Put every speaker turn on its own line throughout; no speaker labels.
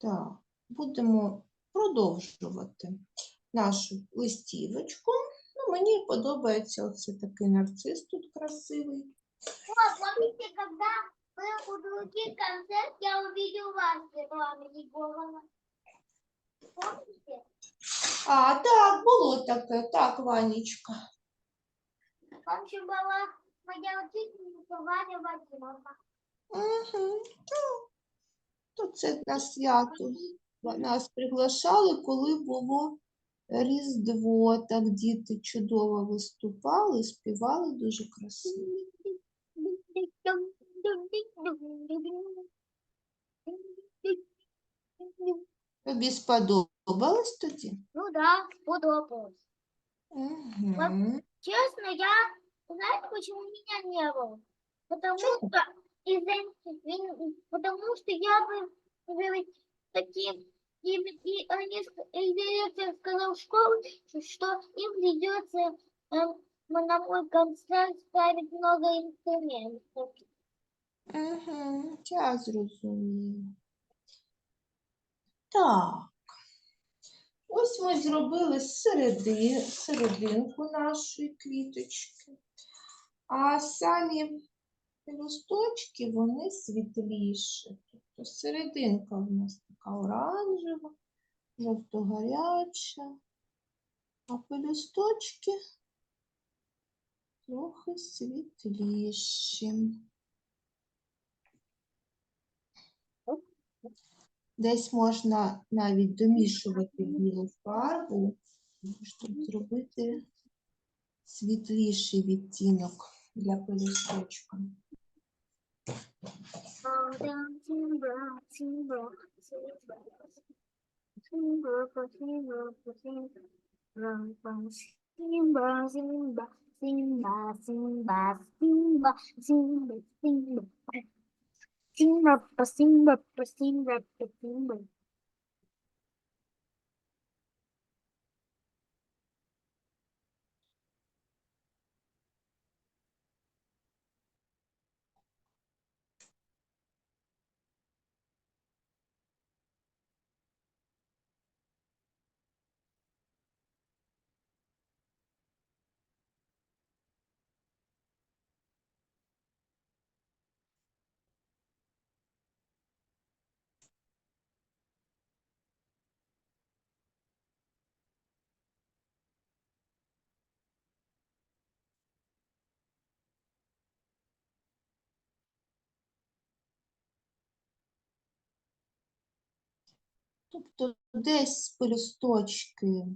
Так, будемо продовжувати нашу листівочку. Ну, мені подобається оце такий нарцис тут красивий.
О, помните, когда был у других концерт, я увидел вас с Светланой Егоровной? Помните?
А, так, було таке, так, Ванечка.
Там еще была моя учительница Ваня Вадимовна.
Угу, так. То це на свято. Нас приглашали, коли було Різдво. Так діти чудово виступали, співали дуже красиво. Тобі сподобалось тоді?
Ну да, подобалось.
Угу.
Честно, я, знаете, почему меня не было? Потому что из-за ин- потому что я говорить таким и, и они и директор сказал в школу, что- им придется эм, на мой концерт ставить много инструментов.
Угу, я зрозуміла. Так. Ось ми зробили середи, серединку нашої квіточки. А самі листочки, вони світліші. Тобто серединка у нас така оранжева, жовто-гаряча, а пелюсточки трохи світліші. Десь можна навіть домішувати білу фарбу, щоб зробити світліший відтінок для пелюсточка.
Simba, Simba, Simba, Simba,
Тобто десь пелюсточки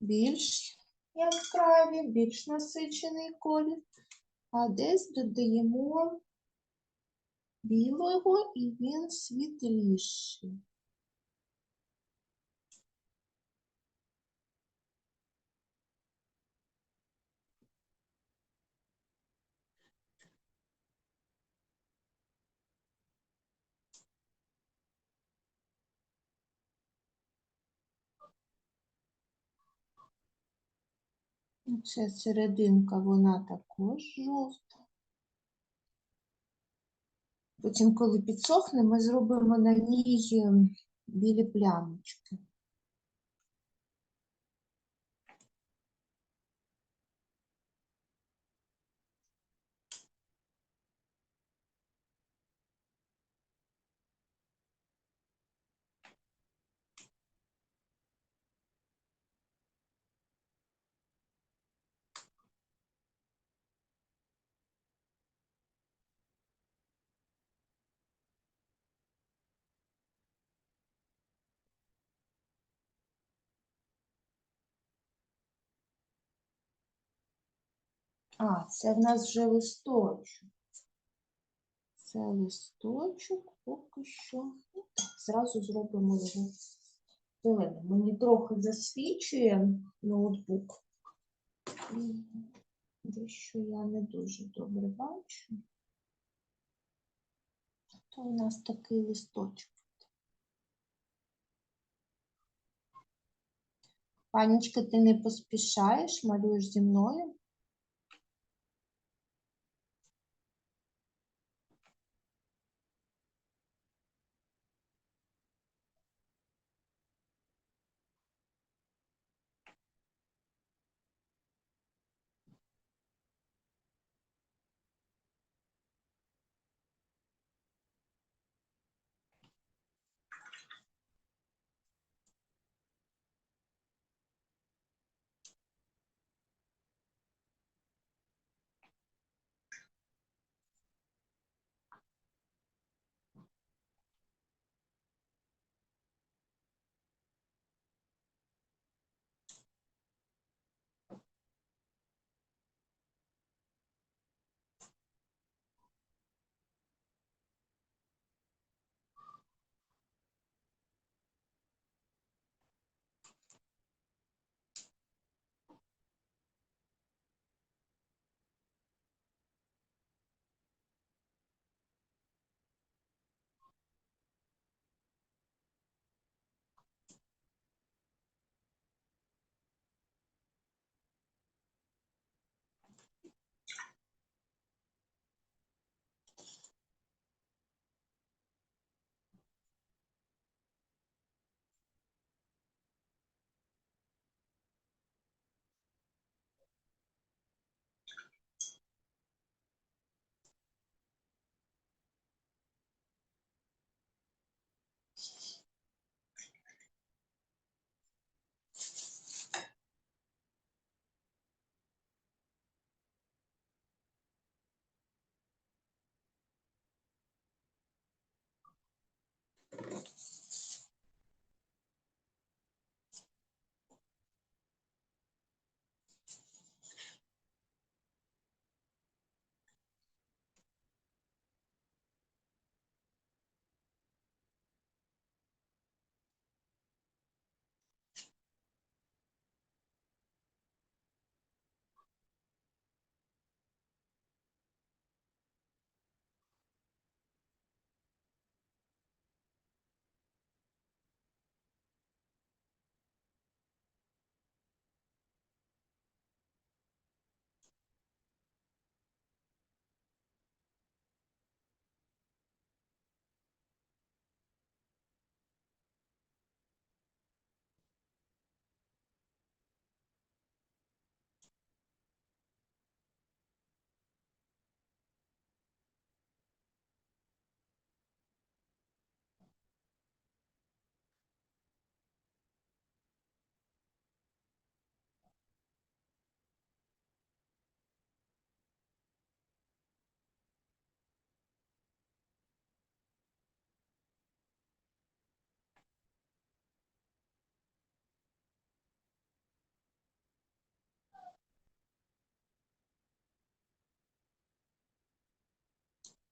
більш яскраві, більш насичений колір, а десь додаємо білого і він світліший. Це серединка, вона також жовта. Потім, коли підсохне, ми зробимо на ній ем, білі плямочки. А, це в нас вже листочок. Це листочок поки що. Ну, Зразу зробимо його зеленим. Мені трохи засвічує ноутбук. Дещо я не дуже добре бачу. То у нас такий листочок. Панічка, ти не поспішаєш, малюєш зі мною?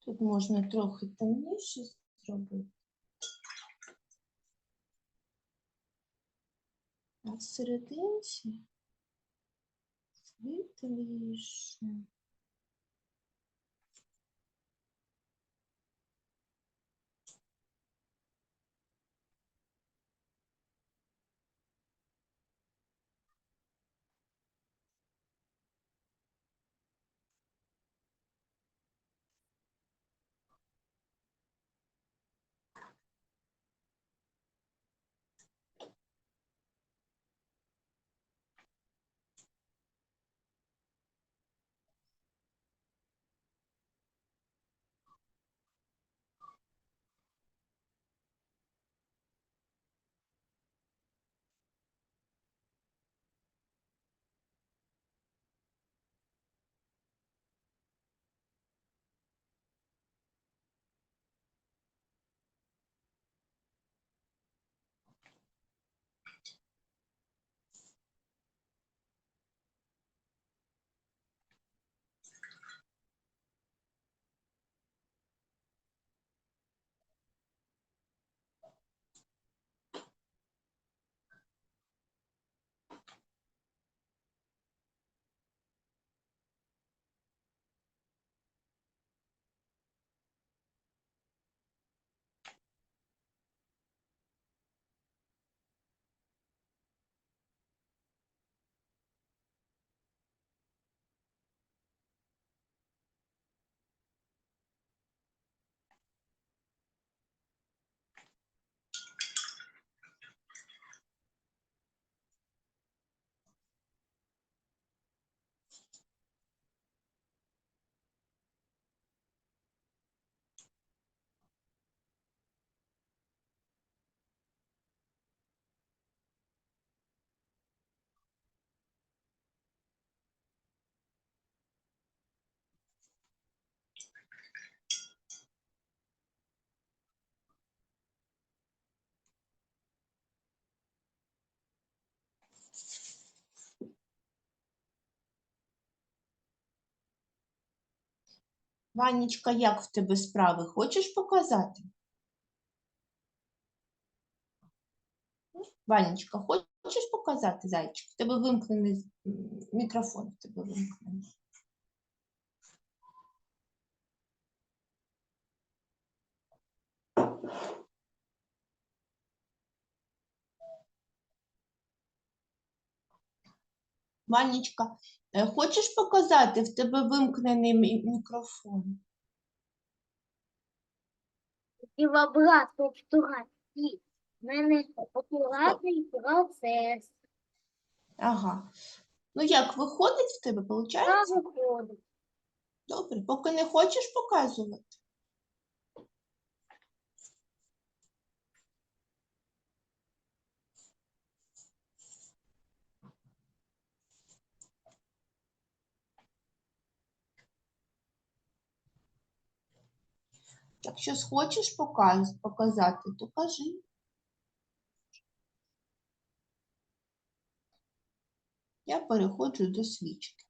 Тут можна трохи темніше зробити. А в серединці світліше. Ванечка, як в тебе справи? Хочеш показати? Ванечка, хочеш показати зайчик? В тебе вимкнений мікрофон, в тебе вимкнений. Ванечка, хочеш показати? В тебе вимкнений мікрофон.
І в обратку фотографії. У мене акуратний процес.
Ага. Ну як, виходить в тебе, виходить?
Так, виходить.
Добре, поки не хочеш показувати. Якщо показ, показати, то кажи. Я переходжу до свічки.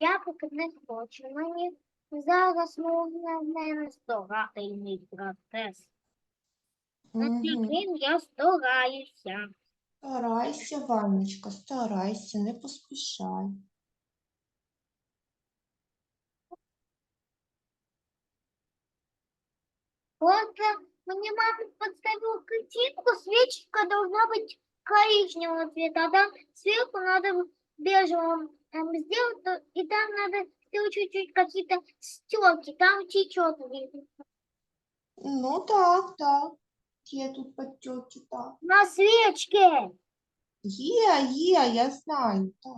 Я поки не хочу. Мені зараз можна не старательний процес. Над яким я стараюся.
Старайся, Ванечка, старайся, не поспішай.
Просто мне мама подставила картинку, свечка должна быть коричневого цвета, а там сверху надо бежевым эм, сделать, то- и там надо сделать чуть-чуть какие-то стёки, там течет видно.
Ну так, так. Є тут подтеки, так.
На свечке.
Є, є, я знаю, так.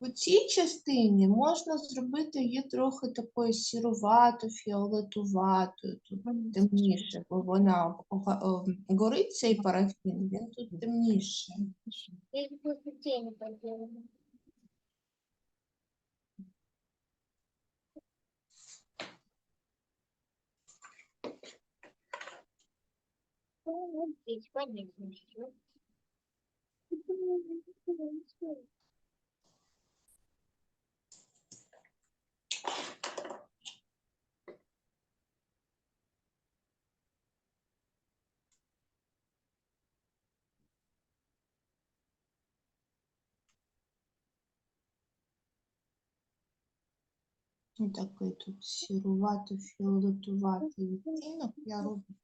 У цій частині можна зробити її трохи такою сірувато, фіолетуватою, тут темніше, бо вона горить цей парафін, він тут темніше.
Я Ну,
такий тут сірувато, фіолетуватий відтінок я роблю.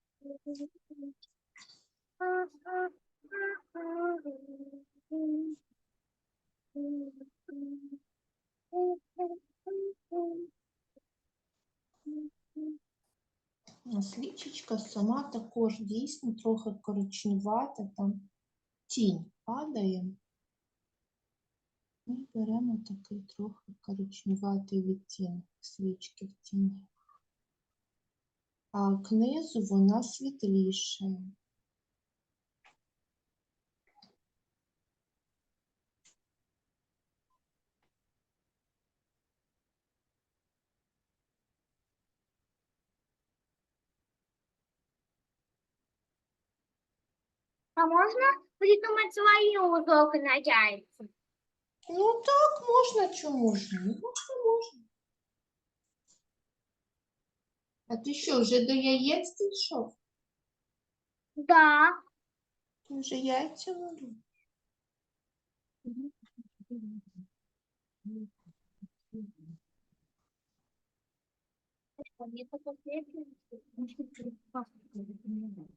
Свічечка сама також дійсно трохи коричневата, там тінь падає. І беремо такий трохи коричневатий відтінок свічки в тіні. А книзу вона світліша.
А можно придумать свои узоры на яйца?
Ну так, можна, чому ж ні? Можна, можна. А ти що, вже до яєць дійшов?
Да.
Ти вже яйця малюєш?
Мне только Потом.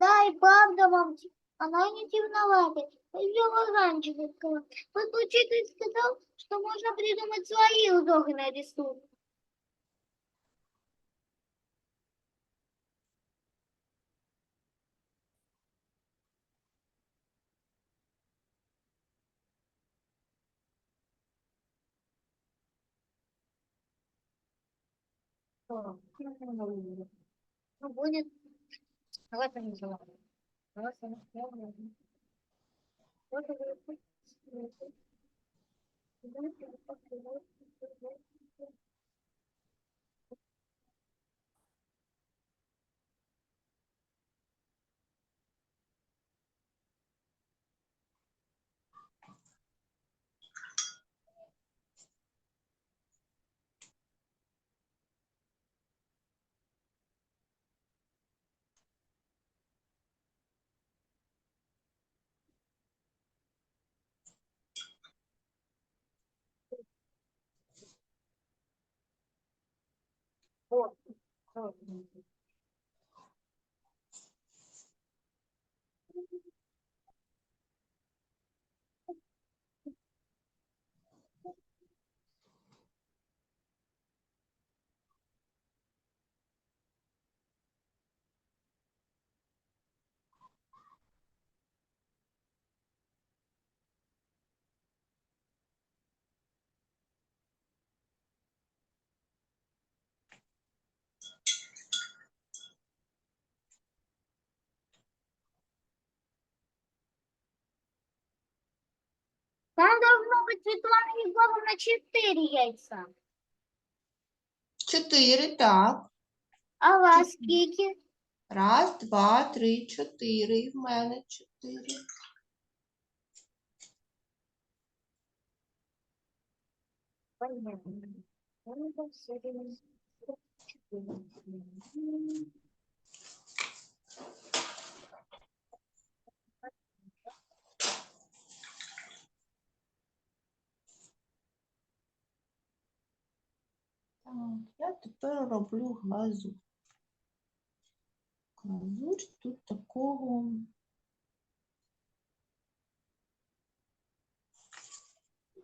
Да, и правда, мам, ти- она не темноватая, ее оранжевый учитель сказал, что можно придумать свои удобные на Ну, будет. Вот они желают. Вот они желают. Вот они Вот. Вот. Там должно быть Светлана Егоровна четыре яйца.
Чотири, так.
А у вас скільки?
Раз, два, три, чотири. І в мене чотири.
Понятно.
Я тепер роблю глазур. Глазур тут такого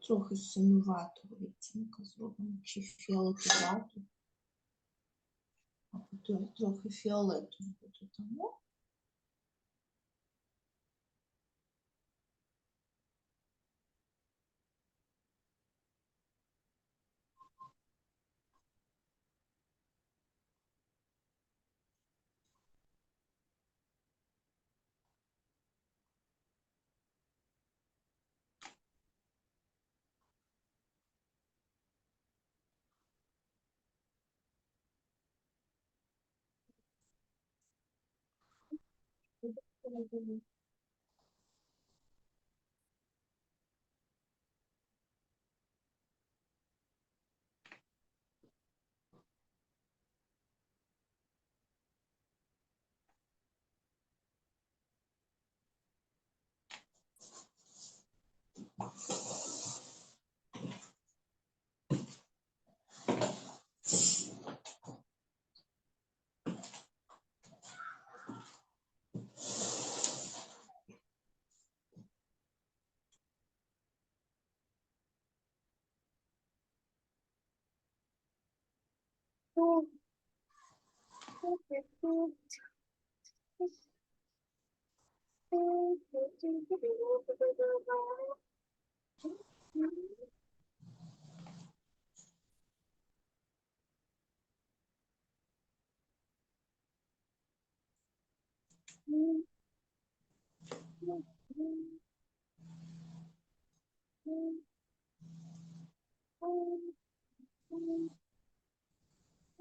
трохи синюватого відтінка зробимо, чи фіолетуватого. Або тро- трохи фіолетового додамо.
嗯 Тут. Тут, тут, тут.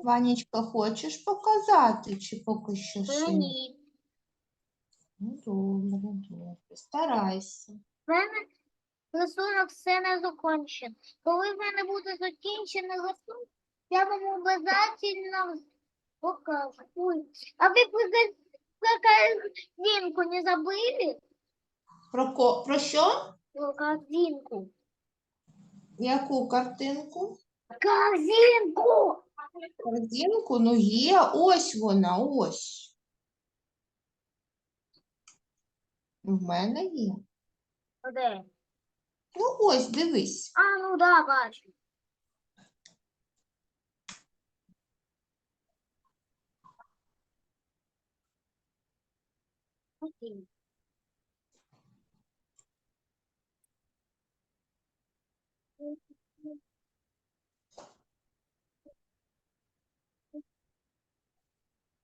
Ванечка, хочеш показати, чи поки що ще ні?
Ні.
Ну, добре, добре. Старайся.
В мене рисунок все не закончен. Коли в мене буде закінчений рисунок, я вам обов'язательно покажу. Ой, а ви ка- не забыли?
Про, ко... Про що?
Про корзинку.
Яку картинку?
Корзинку!
Картинку? Ну є, ось вона, ось. В мене є.
Де?
Ну ось, дивись.
А, ну да, бачу. Окей.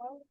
Мама,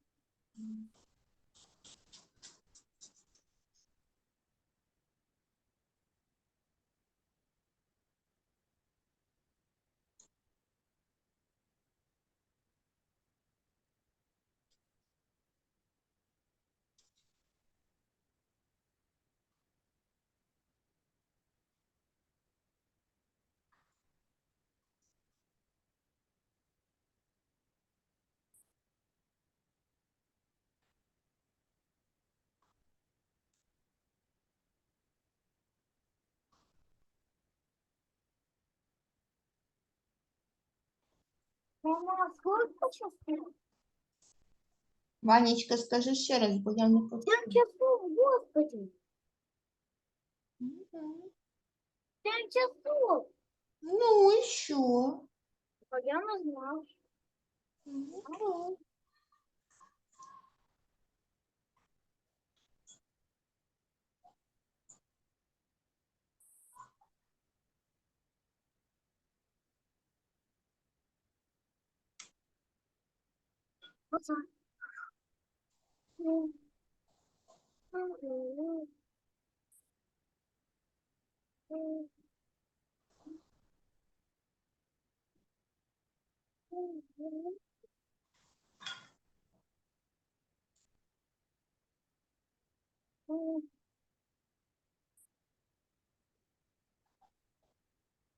Ванечка, скажи ще раз, бо я не
Семь
почула.
часов, господи.
Мгм.
Семь часов.
Ну і що?
А я не знав.
Ну, так.
Оце. Ну. Ну, ну,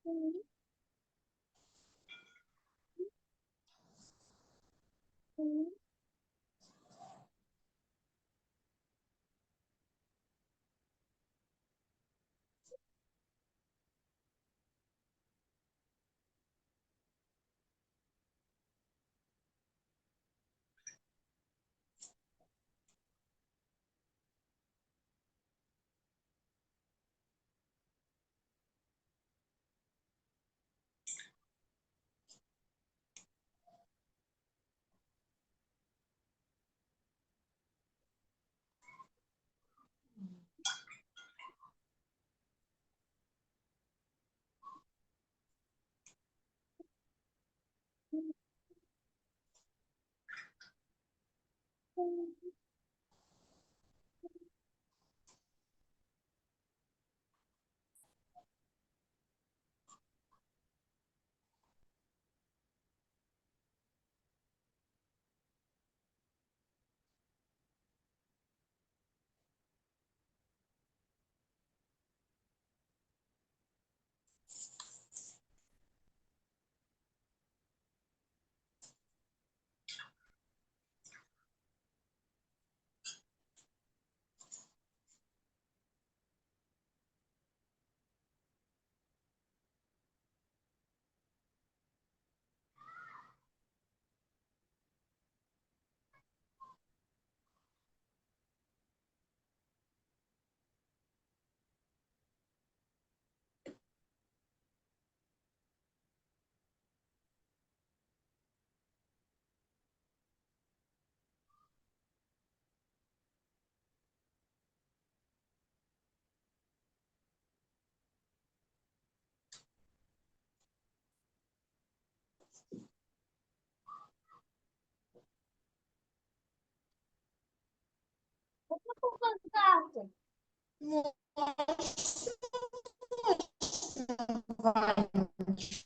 ну. Hmm. показати? Можна,
Ванечка.